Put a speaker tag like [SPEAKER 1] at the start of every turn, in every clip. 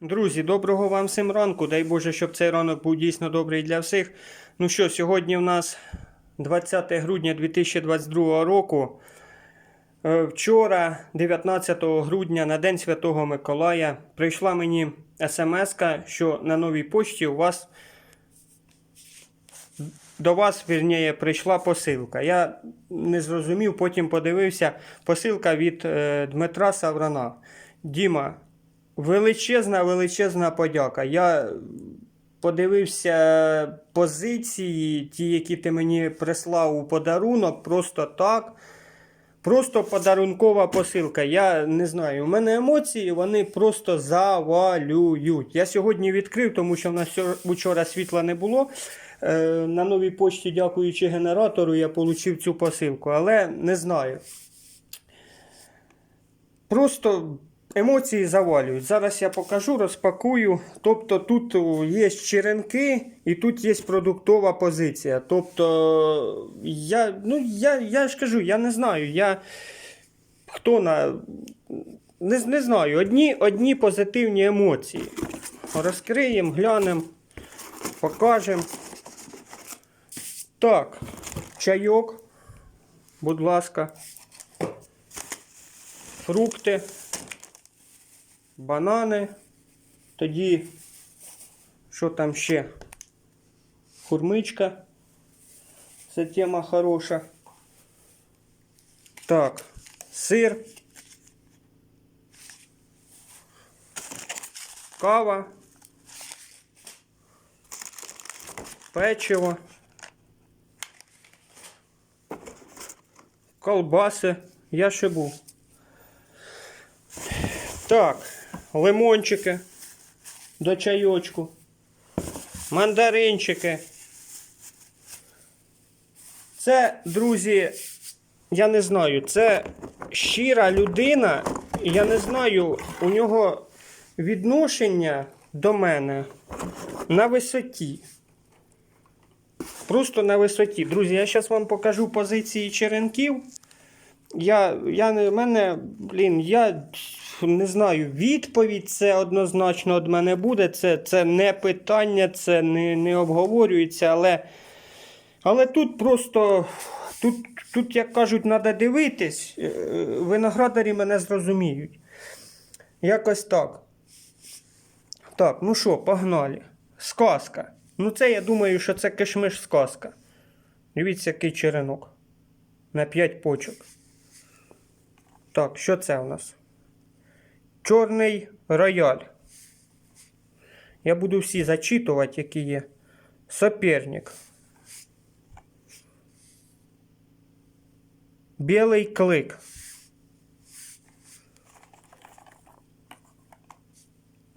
[SPEAKER 1] Друзі, доброго вам всім ранку. Дай Боже, щоб цей ранок був дійсно добрий для всіх. Ну що, сьогодні в нас 20 грудня 2022 року. Е, Вчора, 19 грудня, на День Святого Миколая, прийшла мені смс, що на новій почті у вас до вас, вірніше, прийшла посилка. Я не зрозумів, потім подивився. Посилка від е, Дмитра Саврана. Діма, величезна, величезна подяка. Я подивився позиції, ті, які ти мені прислав у подарунок, просто так. Просто подарункова посилка. Я не знаю. У мене емоції вони просто завалюють. Я сьогодні відкрив, тому що в нас вчора світла не було. Е, на новій почті, дякуючи генератору, я отримав цю посилку, але не знаю. Просто емоції завалюють. Зараз я покажу, розпакую. Тобто тут є черенки і тут є продуктова позиція. Тобто, я, ну, я, я ж кажу, я не знаю. Я хто на. Не, не знаю, одні, одні позитивні емоції. Розкриємо, глянемо, покажемо. Так, чайок, будь ласка, фрукти, банани. Тоді, що там ще? Хурмичка. Це тема хороша. Так, сир. Кава. Печиво. Колбаси. Я шибу. Так, лимончики до чайочку. Мандаринчики. Це, друзі, я не знаю, це щира людина. Я не знаю, у нього відношення до мене на висоті. Просто на висоті. Друзі, я зараз вам покажу позиції черенків. Я, я не, мене, блін, я не знаю, відповідь це однозначно від мене буде. Це, це не питання, це не, не обговорюється, але, але тут просто, тут, тут, як кажуть, треба дивитись, е, виноградарі мене зрозуміють. Якось так. Так, ну що, погнали. Сказка. Ну, це я думаю, що це кишмиш сказка. Дивіться, який черенок. На 5 почок. Так, що це у нас? Чорний рояль. Я буду всі зачитувати, які є. Соперник. Білий клик.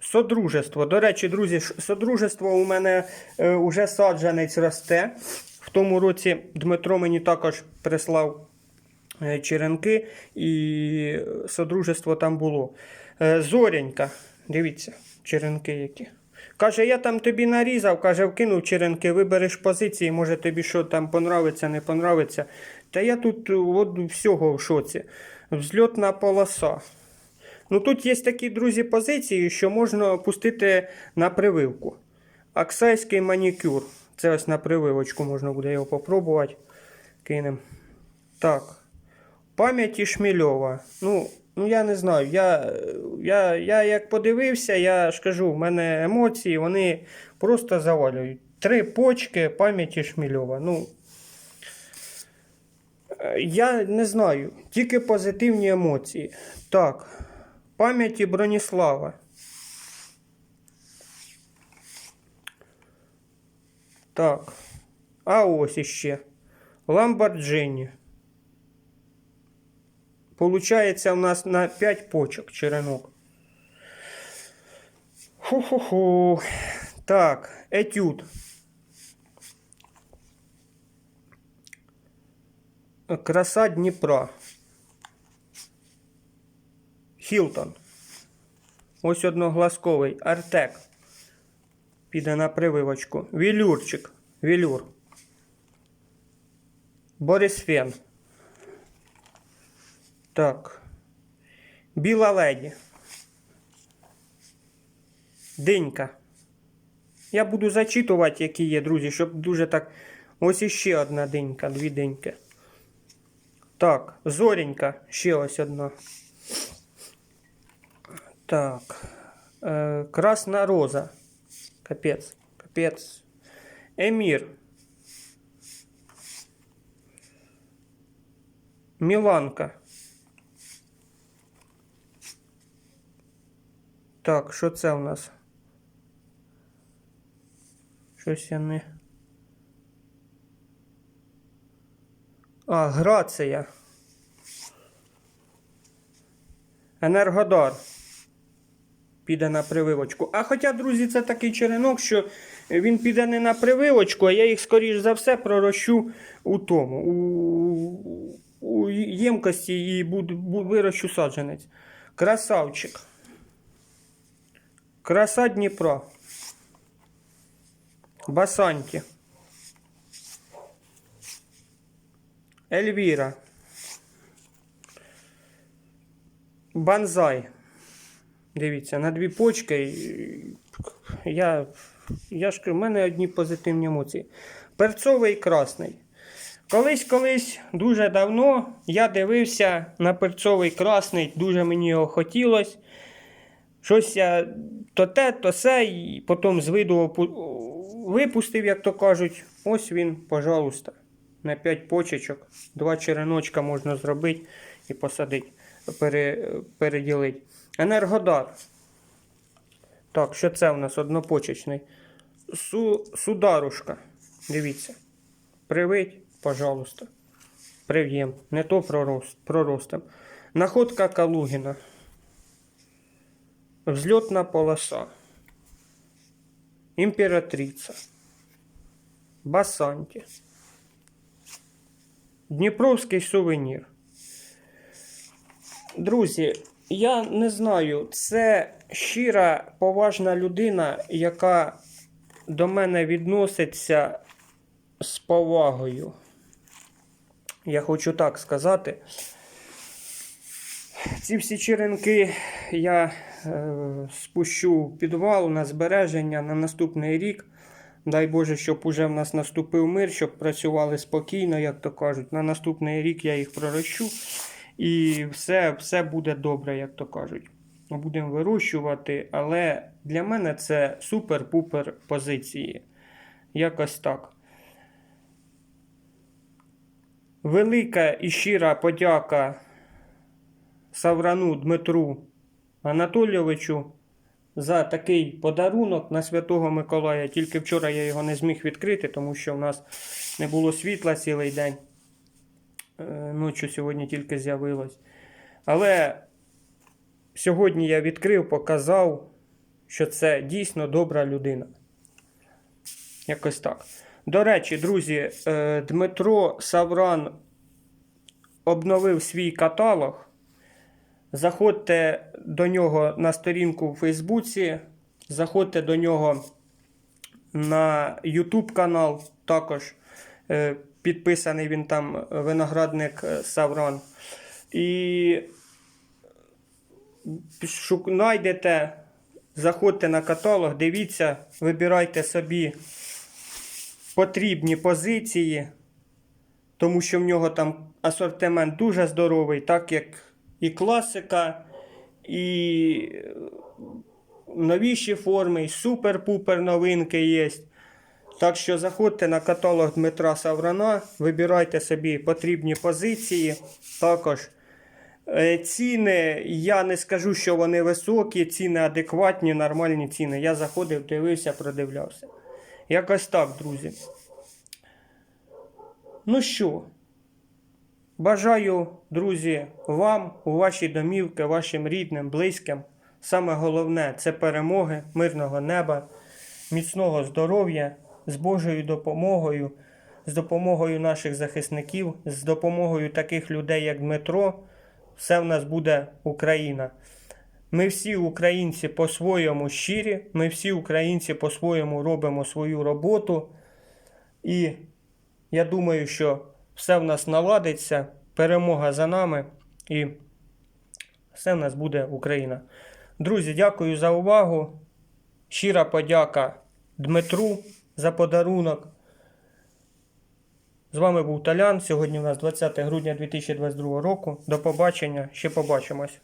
[SPEAKER 1] Содружество. До речі, друзі, содружество у мене е, уже саджанець росте. В тому році Дмитро мені також прислав е, черенки, і содружество там було. Е, Зорянька, дивіться, черенки які. Каже, я там тобі нарізав, каже, вкинув черенки, вибереш позиції, може тобі що там понравиться, не понравиться. Та я тут е, от всього в шоці. Взльотна полоса. Ну тут є такі, друзі, позиції, що можна пустити на прививку. Аксайський манікюр. Це ось на прививочку можна буде його попробувати. Кинем. Так. Пам'яті Шмільова. Ну, ну я не знаю. Я, я, я як подивився, я ж кажу, в мене емоції, вони просто завалюють. Три почки пам'яті Шмільова. Ну, я не знаю. Тільки позитивні емоції. Так. Пам'яті Броніслава. Так. А ось іще. Ламборджині. Получається у нас на 5 почок черенок. Ху-ху-ху. Так, етюд. Краса Дніпра. Хілтон. Ось одногласковий. Артек. Піде на прививочку. Вілюрчик. Вілюр. Борисфен. Так. Біла леді. Динька. Я буду зачитувати, які є, друзі, щоб дуже так. Ось іще одна динька, дві диньки. Так, зоренька, ще ось одна. Так. Е, красна роза. Капець. Капець. Емір. Міланка. Так, що це у нас? Щось я не. А, Грація. Енергодар. Піде на прививочку. А хоча, друзі, це такий черенок, що він піде не на прививочку, а я їх, скоріш за все, пророщу у тому. У, у ємкості і буду, вирощу саджанець. Красавчик. Краса Дніпра. Басанті. Ельвіра. Банзай. Дивіться, на дві почки. Я, я ж кажу, в мене одні позитивні емоції. Перцовий красний. Колись, колись, дуже давно я дивився на перцовий красний, дуже мені його хотілося. Щось я то те, то се, і потім з виду випустив, як то кажуть. Ось він, пожалуйста, на 5 почечок. Два череночка можна зробити і посадити, пере, переділити. Енергодар. Так, що це у нас однопочечний? Су, сударушка. Дивіться. Привить, пожалуйста. Прив'єм. Не то пророст, проростем. Находка Калугіна. Взлетна полоса. Імператриця. Басанті. Дніпровський сувенір. Друзі, я не знаю, це щира, поважна людина, яка до мене відноситься з повагою. Я хочу так сказати. Ці всі черенки я спущу підвал на збереження на наступний рік. Дай Боже, щоб уже в нас наступив мир, щоб працювали спокійно, як то кажуть. На наступний рік я їх пророщу. І все, все буде добре, як то кажуть. Будемо вирощувати, але для мене це супер-пупер позиції. Якось так. Велика і щира подяка Саврану Дмитру Анатолійовичу за такий подарунок на Святого Миколая. Тільки вчора я його не зміг відкрити, тому що в нас не було світла цілий день. Е, Ночі сьогодні тільки з'явилось. Але сьогодні я відкрив, показав, що це дійсно добра людина. Якось так. До речі, друзі, е, Дмитро Савран обновив свій каталог. Заходьте до нього на сторінку у Фейсбуці, заходьте до нього на YouTube канал, також е, підписаний він там виноградник е, Савран. І знайдете, заходьте на каталог, дивіться, вибирайте собі потрібні позиції, тому що в нього там асортимент дуже здоровий, так як і класика, і новіші форми, і супер-пупер новинки є. Так що заходьте на каталог Дмитра Саврана, вибирайте собі потрібні позиції. Також е, ціни, я не скажу, що вони високі, ціни адекватні, нормальні ціни. Я заходив, дивився, продивлявся. Якось так, друзі. Ну що, бажаю, друзі, вам, у вашій домівки, вашим рідним, близьким. Саме головне це перемоги, мирного неба, міцного здоров'я, з Божою допомогою, з допомогою наших захисників, з допомогою таких людей, як Дмитро. Все в нас буде Україна. Ми всі українці по-своєму щирі, ми всі українці по-своєму робимо свою роботу. І я думаю, що все в нас наладиться, перемога за нами і все в нас буде Україна. Друзі, дякую за увагу. Щира подяка Дмитру за подарунок. З вами був Талян. Сьогодні у нас 20 грудня 2022 року. До побачення. Ще побачимось.